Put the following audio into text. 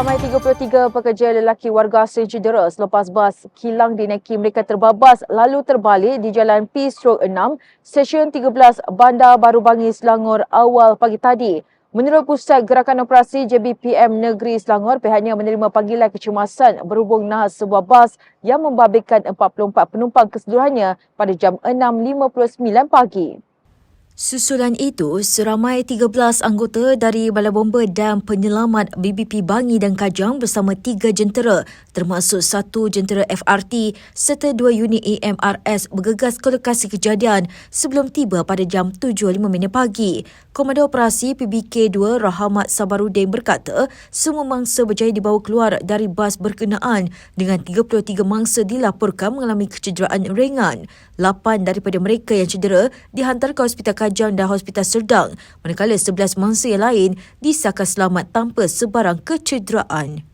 Seramai 33 pekerja lelaki warga asing cedera selepas bas kilang dinaiki mereka terbabas lalu terbalik di Jalan P-6 Stesen 13 Bandar Baru Bangi Selangor awal pagi tadi. Menurut Pusat Gerakan Operasi JBPM Negeri Selangor, pihaknya menerima panggilan kecemasan berhubung nahas sebuah bas yang membabitkan 44 penumpang keseluruhannya pada jam 6.59 pagi. Susulan itu, seramai 13 anggota dari Balai Bomba dan Penyelamat BBP Bangi dan Kajang bersama tiga jentera termasuk satu jentera FRT serta dua unit AMRS bergegas ke lokasi kejadian sebelum tiba pada jam 7.05 pagi. Komandan Operasi PBK2 Rahmat Sabarudin berkata semua mangsa berjaya dibawa keluar dari bas berkenaan dengan 33 mangsa dilaporkan mengalami kecederaan ringan. 8 daripada mereka yang cedera dihantar ke Hospital Kajang dan Hospital Serdang, manakala 11 mangsa yang lain disahkan selamat tanpa sebarang kecederaan.